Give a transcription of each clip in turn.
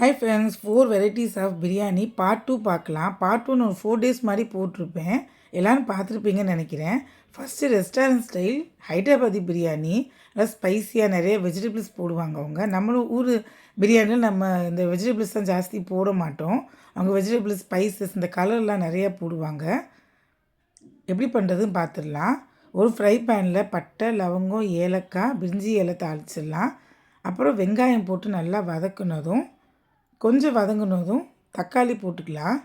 Hi friends four varieties of biryani part two பார்க்கலாம். Part two ஒரு four days மாதிரி போட்டிருப்பேன். எல்லோரும் பார்த்துருப்பீங்கன்னு நினைக்கிறேன். First restaurant style Hyderabadi biryani நல்லா ஸ்பைஸியாக நிறைய வெஜிடபிள்ஸ் போடுவாங்க அவங்க. நம்மளும் ஊர் பிரியாணியில் நம்ம இந்த வெஜிடபிள்ஸ் தான் ஜாஸ்தி போட மாட்டோம். அவங்க வெஜிடபிள்ஸ் ஸ்பைசஸ் இந்த கலர்லாம் நிறையா போடுவாங்க. எப்படி பண்ணுறதுன்னு பார்த்துடலாம். ஒரு ஃப்ரை பேனில் பட்டை லவங்கம் ஏலக்காய் பிரிஞ்சி இலை தாளிச்சிடலாம். அப்புறம் வெங்காயம் போட்டு நல்லா வதக்குனதும் கொஞ்சம் வதங்கினதும் தக்காளி போட்டுக்கலாம்.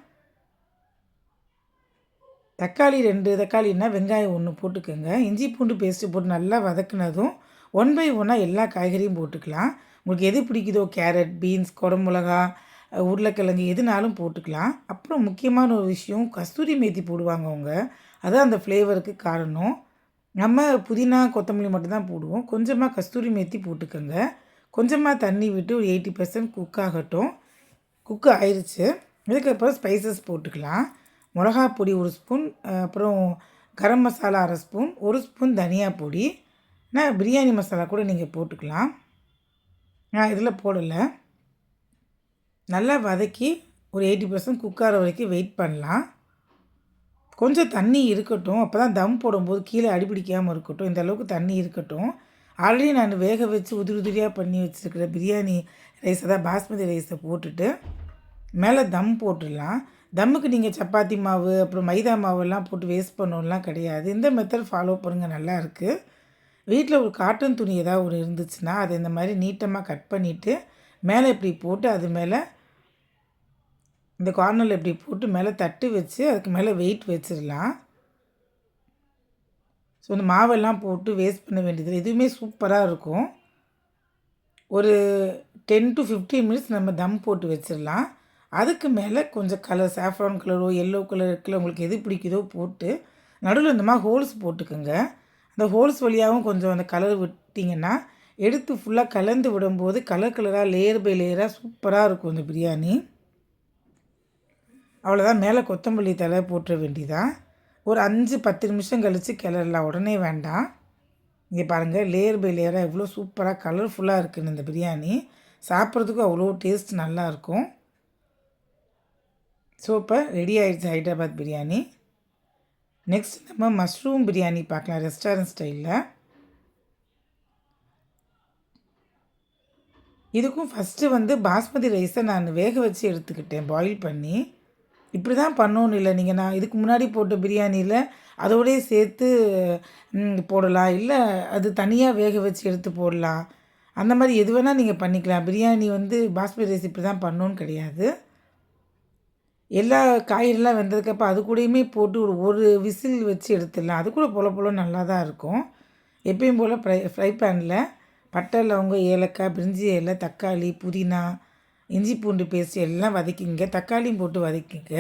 தக்காளி ரெண்டு தக்காளின்னா வெங்காயம் ஒன்று போட்டுக்கோங்க. இஞ்சி பூண்டு பேஸ்ட்டு போட்டு நல்லா வதக்குனதும் ஒன் பை ஒன்னாக எல்லா காய்கறியும் போட்டுக்கலாம். உங்களுக்கு எது பிடிக்குதோ கேரட் பீன்ஸ் குடமிளகா உருளைக்கிழங்கு எதுனாலும் போட்டுக்கலாம். அப்புறம் முக்கியமான ஒரு விஷயம் கஸ்தூரி மேத்தி போடுவாங்க அவங்க. அதுதான் அந்த ஃப்ளேவருக்கு காரணம். நம்ம புதினா கொத்தமல்லி மட்டும்தான் போடுவோம். கொஞ்சமாக கஸ்தூரி மேத்தி போட்டுக்கோங்க. கொஞ்சமாக தண்ணி விட்டு ஒரு எயிட்டி பர்சன்ட் குக் ஆகட்டும். குக்கு ஆயிடுச்சு இதுக்கப்புறம் ஸ்பைசஸ் போட்டுக்கலாம். மிளகா பொடி ஒரு ஸ்பூன் அப்புறம் கரம் மசாலா அரை ஸ்பூன் ஒரு ஸ்பூன் தனியா பொடி. நான் பிரியாணி மசாலா கூட நீங்கள் போட்டுக்கலாம். நான் இதில் போடலை. நல்லா வதக்கி ஒரு எயிட்டி பர்சன்ட் குக்கார வரைக்கும் வெயிட் பண்ணலாம். கொஞ்சம் தண்ணி இருக்கட்டும். அப்போ தான் தம் போடும்போது கீழே அடிபிடிக்காமல் இருக்கட்டும். இந்த அளவுக்கு தண்ணி இருக்கட்டும். ஆல்ரெடி நான் வேக வச்சு உதிரி உதிரியாக பண்ணி வச்சுருக்கிற பிரியாணி ரைஸை தான் பாஸ்மதி ரைஸை போட்டுட்டு மேலே தம் போட்டுடலாம். தம்முக்கு நீங்கள் சப்பாத்தி மாவு அப்புறம் மைதா மாவெல்லாம் போட்டு வேஸ்ட் பண்ணணும்லாம் கிடையாது. இந்த மெத்தட் ஃபாலோ பண்ணுங்கள் நல்லா இருக்குது வீட்டில் ஒரு காட்டன் துணி ஏதாவது ஒரு இருந்துச்சுன்னா அதை இந்த மாதிரி நீட்டமாக கட் பண்ணிவிட்டு மேலே இப்படி போட்டு அது மேலே இந்த கார்னரில் இப்படி போட்டு மேலே தட்டு வச்சு அதுக்கு மேலே வெயிட் வச்சிடலாம். ஸோ இந்த மாவெல்லாம் போட்டு வேஸ்ட் பண்ண வேண்டியது எதுவுமே சூப்பராக இருக்கும். ஒரு டென் டு ஃபிஃப்டீன் மினிட்ஸ் நம்ம தம் போட்டு வச்சிடலாம். அதுக்கு மேலே கொஞ்சம் கலர் சாஃப்ரான் கலரோ எல்லோ கலர் இருக்குல்ல உங்களுக்கு எது பிடிக்குதோ போட்டு நடுவில் இந்த மாதிரி ஹோல்ஸ் போட்டுக்கோங்க. அந்த ஹோல்ஸ் வழியாகவும் கொஞ்சம் அந்த கலர் விட்டிங்கன்னா எடுத்து ஃபுல்லாக கலந்து விடும்போது கலர் கலராக லேயர் பை லேயராக சூப்பராக இருக்கும் இந்த பிரியாணி. அவ்வளோதான் மேலே கொத்தமல்லி தலை போட்டுற வேண்டிதான். ஒரு அஞ்சு பத்து நிமிஷம் கழித்து கிளறலாம். உடனே வேண்டாம். இங்கே பாருங்கள் லேயர் பை லேயராக எவ்வளோ சூப்பராக கலர்ஃபுல்லாக இருக்குன்னு இந்த பிரியாணி. சாப்பிட்றதுக்கும் அவ்வளோ டேஸ்ட் நல்லாயிருக்கும் ஸோ இப்போ ரெடி ஆகிடுச்சு ஹைதராபாத் பிரியாணி. நெக்ஸ்ட் நம்ம மஷ்ரூம் பிரியாணி பார்க்கலாம் ரெஸ்டாரண்ட் ஸ்டைலில் இதுக்கும் ஃபஸ்ட்டு வந்து பாஸ்மதி ரைஸை நான் வேக வச்சு எடுத்துக்கிட்டேன் பாயில் பண்ணி. இப்படி தான் பண்ணணும் இல்லை. நீங்கள் நான் இதுக்கு முன்னாடி போட்ட பிரியாணியில் அதோடய சேர்த்து போடலாம். இல்லை அது தனியாக வேக வச்சு எடுத்து போடலாம். அந்த மாதிரி எது வேணால் நீங்கள் பண்ணிக்கலாம். பிரியாணி வந்து பாஸ்மதி ரைஸ் இப்படி தான் பண்ணணுன்னு கிடையாது. எல்லா காய்கறிலாம் வெந்ததுக்கப்புறம் அது கூடயுமே போட்டு ஒரு ஒரு விசில் வச்சு எடுத்துடலாம். அது கூட பொல போல நல்லா தான் இருக்கும். எப்பயும் போல் ஃப்ரை ஃப்ரை பேனில் பட்டை லவங்க ஏலக்காய் பிரிஞ்சி இலை தக்காளி புதினா இஞ்சி பூண்டு பேஸ்ட் எல்லாம் வதக்கிங்க. தக்காளியும் போட்டு வதக்கிங்க.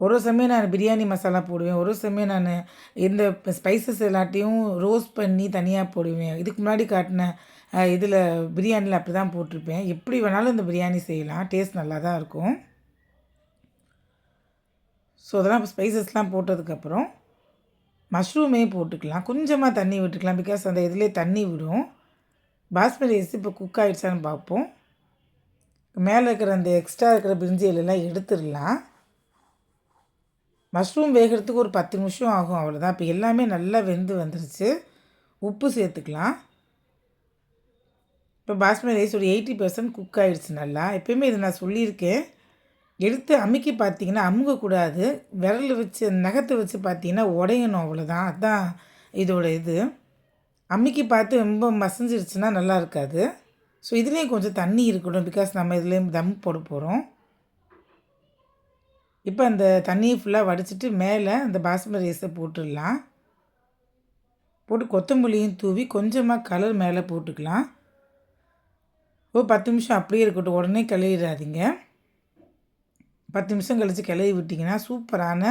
ஒரு சமயம் நான் பிரியாணி மசாலா போடுவேன். ஒரு சமயம் நான் இந்த ஸ்பைசஸ் எல்லாத்தையும் ரோஸ்ட் பண்ணி தனியாக போடுவேன். இதுக்கு முன்னாடி காட்டின இதில் பிரியாணியில் அப்படி தான் போட்டிருப்பேன். எப்படி வேணாலும் இந்த பிரியாணி செய்யலாம். டேஸ்ட் நல்லா தான் இருக்கும். ஸோ அதெல்லாம் ஸ்பைசஸ்லாம் போட்டதுக்கப்புறம் மஷ்ரூமே போட்டுக்கலாம். கொஞ்சமாக தண்ணி விட்டுக்கலாம். பிகாஸ் அந்த இதிலே தண்ணி விடும். பாஸ்மதி ரைஸ் இப்போ குக் ஆகிடுச்சான்னு பார்ப்போம். மேலே இருக்கிற அந்த எக்ஸ்ட்ரா இருக்கிற பிரிஞ்சியிலெல்லாம் எடுத்துடலாம். மஷ்ரூம் வேகிறதுக்கு ஒரு பத்து நிமிஷம் ஆகும். அவ்வளோதான் இப்போ எல்லாமே நல்லா வெந்து வந்துருச்சு. உப்பு சேர்த்துக்கலாம். இப்போ பாஸ்மதி ரைஸ் ஒரு எயிட்டி பர்சன்ட் குக் ஆகிடுச்சு நல்லா. எப்பயுமே இதை நான் சொல்லியிருக்கேன். எடுத்து அமுக்கி பார்த்தீங்கன்னா அமுகக்கூடாது. விரல் வச்சு நகத்தை வச்சு பார்த்தீங்கன்னா உடையணும் அவ்வளோதான் அதுதான் இதோட இது. அமுக்கி பார்த்து ரொம்ப மசஞ்சிருச்சுன்னா நல்லா இருக்காது. ஸோ இதுலேயும் கொஞ்சம் தண்ணி இருக்கணும். பிகாஸ் நம்ம இதுலேயும் தம் போட போகிறோம் இப்போ அந்த தண்ணியை ஃபுல்லாக வடிச்சிட்டு மேலே அந்த பாஸ்மதி ரைஸை போட்டுடலாம். போட்டு கொத்தமல்லியும் தூவி கொஞ்சமாக கலர் மேலே போட்டுக்கலாம். ஓ பத்து நிமிஷம் அப்படியே இருக்கட்டும். உடனே கிளறிடாதீங்க. பத்து நிமிஷம் கழித்து கிளறி விட்டிங்கன்னா சூப்பரான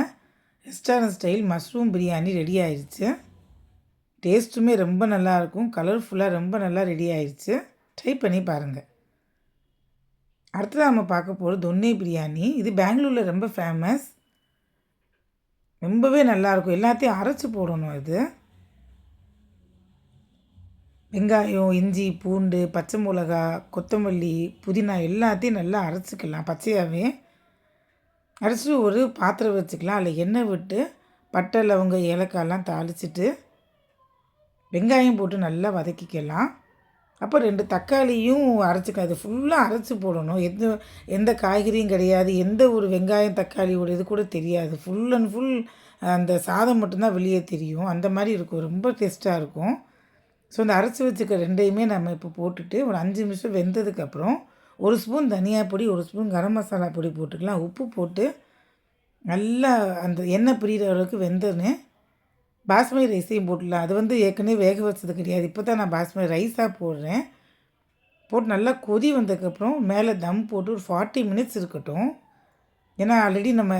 restaurant style mushroom biryani ready ஆயிடுச்சு டேஸ்ட்டுமே ரொம்ப நல்லாயிருக்கும் கலர்ஃபுல்லாக ரொம்ப நல்லா ரெடி ஆயிடுச்சு ட்ரை பண்ணி பாருங்கள் அடுத்ததாக நம்ம பார்க்க போகிறது தொன்னை பிரியாணி. இது பெங்களூரில் ரொம்ப ஃபேமஸ் ரொம்பவே நல்லாயிருக்கும் எல்லாத்தையும் அரைச்சி போடணும் இது வெங்காயம் இஞ்சி பூண்டு பச்சை மிளகா கொத்தமல்லி புதினா எல்லாத்தையும் நல்லா அரைச்சிக்கலாம். பச்சையாகவே அரைச்சிட்டு ஒரு பாத்திரம் வச்சுக்கலாம். அதில் எண்ணெய் விட்டு பட்டை லவங்க ஏலக்காயெல்லாம் தாளிச்சிட்டு வெங்காயம் போட்டு நல்லா வதக்கிக்கலாம். அப்போ ரெண்டு தக்காளியும் அரைச்சிக்கலாம். இது ஃபுல்லாக அரைச்சி போடணும். எந்த எந்த காய்கறியும் கிடையாது. எந்த ஒரு வெங்காயம் தக்காளியோட இது கூட தெரியாது. ஃபுல் அண்ட் ஃபுல் அந்த சாதம் மட்டும்தான் வெளியே தெரியும். அந்த மாதிரி இருக்கும். ரொம்ப டேஸ்ட்டாக இருக்கும். ஸோ இந்த அரைச்சி வச்சுக்க ரெண்டையுமே நம்ம இப்போ போட்டுட்டு ஒரு அஞ்சு நிமிஷம் வெந்ததுக்கப்புறம் ஒரு ஸ்பூன் தனியா பொடி ஒரு ஸ்பூன் கரம் மசாலா பொடி போட்டுக்கலாம். உப்பு போட்டு நல்லா அந்த எண்ணெய் பிரிகிற அளவுக்கு வெந்தோடனே பாஸ்மதி ரைஸையும் போட்டுடலாம். அது வந்து ஏற்கனவே வேக வச்சது கிடையாது. இப்போ தான் நான் பாஸ்மதி ரைஸாக போடுறேன். போட்டு நல்லா கொதி வந்ததுக்கப்புறம் மேலே தம் போட்டு ஒரு ஃபார்ட்டி மினிட்ஸ் இருக்கட்டும். ஏன்னா ஆல்ரெடி நம்ம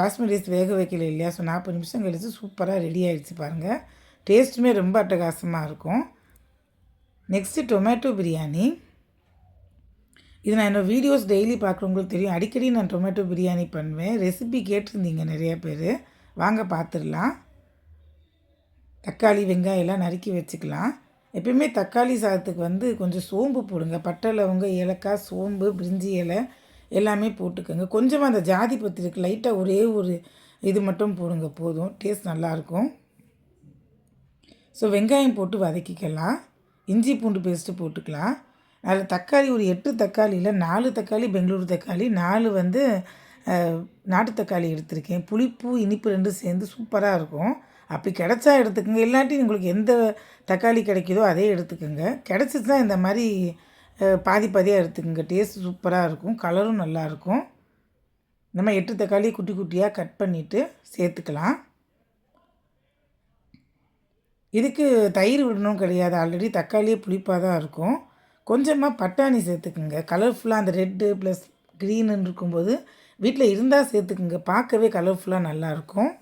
பாஸ்மதி ரைஸ் வேக வைக்கல இல்லையா? ஸோ நாற்பது நிமிஷம் கழித்து சூப்பராக ரெடி ஆகிடுச்சு பாருங்கள் டேஸ்ட்டுமே ரொம்ப அட்டகாசமாக இருக்கும். Next tomato biryani. இது நான் என்னோடய வீடியோஸ் டெய்லி பார்க்குறவங்களுக்கு தெரியும். அடிக்கடி நான் டொமேட்டோ பிரியாணி பண்ணுவேன். ரெசிபி கேட்டிருந்தீங்க நிறையா பேர். வாங்க பார்த்துடலாம். தக்காளி வெங்காயம் எல்லாம் நறுக்கி வச்சுக்கலாம். எப்பயுமே தக்காளி சாதத்துக்கு வந்து கொஞ்சம் சோம்பு போடுங்க. பட்டை லவங்க ஏலக்காய் சோம்பு பிரிஞ்சி இலை எல்லாமே போட்டுக்கோங்க. கொஞ்சமாக அந்த ஜாதி பத்திரிக்கு லைட்டாக ஒரே ஒரு இது மட்டும் போடுங்க. போதும். டேஸ்ட் நல்லாயிருக்கும் ஸோ வெங்காயம் போட்டு வதக்கிக்கலாம். இஞ்சி பூண்டு பேஸ்ட்டு போட்டுக்கலாம். அதில் தக்காளி ஒரு எட்டு தக்காளியில் நாலு தக்காளி பெங்களூரு தக்காளி நாலு வந்து நாட்டு தக்காளி எடுத்திருக்கேன். புளிப்பு இனிப்பு ரெண்டும் சேர்ந்து சூப்பராக இருக்கும். அப்படி கிடச்சா எடுத்துக்கோங்க. இல்லாட்டி உங்களுக்கு எந்த தக்காளி கிடைக்குதோ அதே எடுத்துக்கோங்க. கிடச்சிச்சுன்னா இந்த மாதிரி பாதி பாதியாக எடுத்துக்கோங்க. டேஸ்ட் சூப்பராக இருக்கும். கலரும் நல்லாயிருக்கும் நம்ம எட்டு தக்காளி குட்டி குட்டியாக கட் பண்ணிவிட்டு சேர்த்துக்கலாம். இதுக்கு தயிர் விடணும் கிடையாது. ஆல்ரெடி தக்காளியே புளிப்பாக தான் இருக்கும். கொஞ்சமாக பட்டாணி சேர்த்துக்குங்க. கலர்ஃபுல்லாக அந்த ரெட்டு ப்ளஸ் க்ரீனுன்னு இருக்கும்போது வீட்டில் இருந்தால் சேர்த்துக்குங்க. பார்க்கவே கலர்ஃபுல்லாக நல்லாயிருக்கும்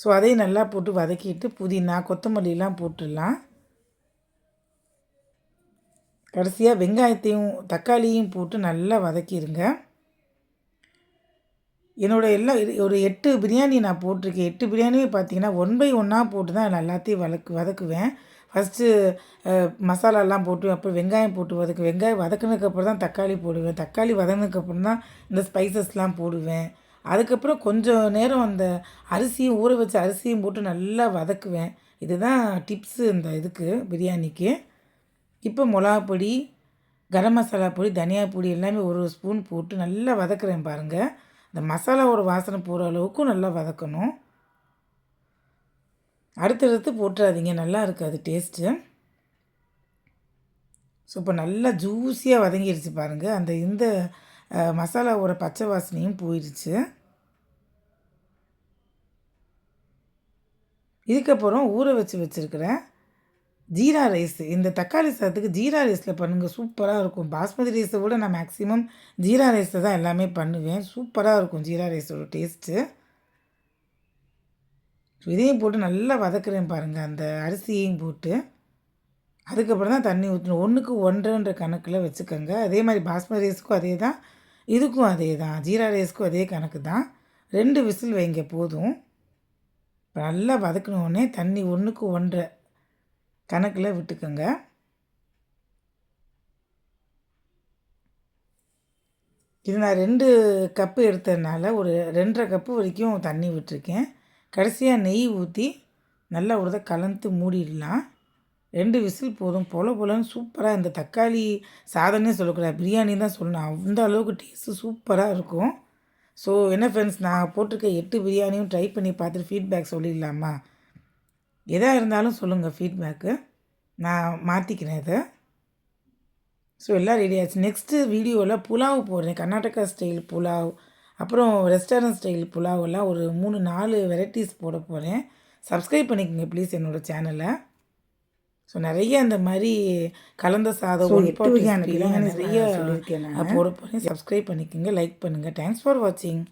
ஸோ அதையும் நல்லா போட்டு வதக்கிட்டு புதினா கொத்தமல்லிலாம் போட்டுடலாம். கடைசியாக வெங்காயத்தையும் தக்காளியும் போட்டு நல்லா வதக்கிடுங்க. என்னோடய எல்லாம் ஒரு எட்டு பிரியாணி நான் போட்டிருக்கேன். எட்டு பிரியாணியும் பார்த்தீங்கன்னா ஒன் பை ஒன்னாக போட்டு தான் நான் எல்லாத்தையும் வதக்கு வதக்குவேன். ஃபஸ்ட்டு மசாலாலாம் போட்டு அப்புறம் வெங்காயம் போட்டு வதக்கு வெங்காயம் வதக்குனதுக்கப்புறம் தான் தக்காளி போடுவேன். தக்காளி வதங்கினதுக்கப்புறம் தான் இந்த ஸ்பைசஸ்லாம் போடுவேன். அதுக்கப்புறம் கொஞ்சம் நேரம் அந்த அரிசியும் ஊற வச்ச அரிசியும் போட்டு நல்லா வதக்குவேன். இதுதான் டிப்ஸு இந்த இதுக்கு பிரியாணிக்கு. இப்போ மிளகா பொடி கரம் மசாலா பொடி தனியா பொடி எல்லாமே ஒரு ஸ்பூன் போட்டு நல்லா வதக்குறேன் பாருங்கள் இந்த மசாலாவோட வாசனை போகிற அளவுக்கும் நல்லா வதக்கணும். அடுத்தடுத்து போட்டுறாதீங்க நல்லா இருக்காது டேஸ்ட்டு ஸோ இப்போ நல்லா ஜூஸியாக வதங்கிடுச்சு பாருங்கள் அந்த இந்த மசாலாவோட பச்சை வாசனையும் போயிடுச்சு இதுக்கப்புறம் ஊற வச்சு வச்சுருக்கிறேன் ஜீரா ரைஸ். இந்த தக்காளி சாதத்துக்கு ஜீரா ரைஸில் பண்ணுங்கள் சூப்பராக இருக்கும். பாஸ்மதி ரைஸை விட நான் மேக்ஸிமம் ஜீரா ரைஸில் தான் எல்லாமே பண்ணுவேன். சூப்பராக இருக்கும் ஜீரா ரைஸோட டேஸ்ட்டு இதையும் போட்டு நல்லா வதக்குறேன் பாருங்கள் அந்த அரிசியையும் போட்டு. அதுக்கப்புறம் தான் தண்ணி ஊற்றணும் ஒன்றுக்கு ஒன்றுன்ற கணக்கில் வச்சுக்கோங்க. அதே மாதிரி பாஸ்மதி ரைஸுக்கும் அதே தான். இதுக்கும் அதே தான். ஜீரா ரைஸ்க்கும் அதே கணக்கு தான். ரெண்டு விசில் வைங்க போதும். நல்லா வதக்கினோடனே தண்ணி ஒன்றுக்கு ஒன்றை கணக்கில் விட்டுக்கோங்க. இது நான் ரெண்டு கப்பு எடுத்ததுனால ஒரு ரெண்டரை கப்பு வரைக்கும் தண்ணி விட்டுருக்கேன். கடைசியாக நெய் ஊற்றி நல்லா ஒரு கலந்து மூடிடலாம். ரெண்டு விசில் போதும். பொல பொலன்னு சூப்பராக இந்த தக்காளி சாதனே சொல்லக்கூடாது. பிரியாணி தான் சொல்லணும். அந்த அளவுக்கு டேஸ்ட்டு சூப்பராக இருக்கும். ஸோ என்ன ஃப்ரெண்ட்ஸ் நான் போட்டிருக்க எட்டு பிரியாணியும் ட்ரை பண்ணி பார்த்துட்டு ஃபீட்பேக் சொல்லிடலாமா? எதாக இருந்தாலும் சொல்லுங்கள் ஃபீட்பேக்கு நான் மாற்றிக்கிறேன் இதை. ஸோ எல்லாம் ரெடி ஆச்சு. நெக்ஸ்ட்டு வீடியோவில் புலாவ் போடுறேன். கர்நாடகா ஸ்டைல் புலாவ். அப்புறம் ரெஸ்டாரண்ட் ஸ்டைல் புலாவெல்லாம் ஒரு மூணு நாலு வெரைட்டிஸ் போட போகிறேன் சப்ஸ்கிரைப் பண்ணிக்கோங்க ப்ளீஸ் என்னோடய சேனலை ஸோ நிறைய அந்த மாதிரி கலந்த சாதம் நிறைய போட போகிறேன் சப்ஸ்கிரைப் பண்ணிக்கோங்க. லைக் பண்ணுங்கள் தேங்க்ஸ் ஃபார் வாட்சிங்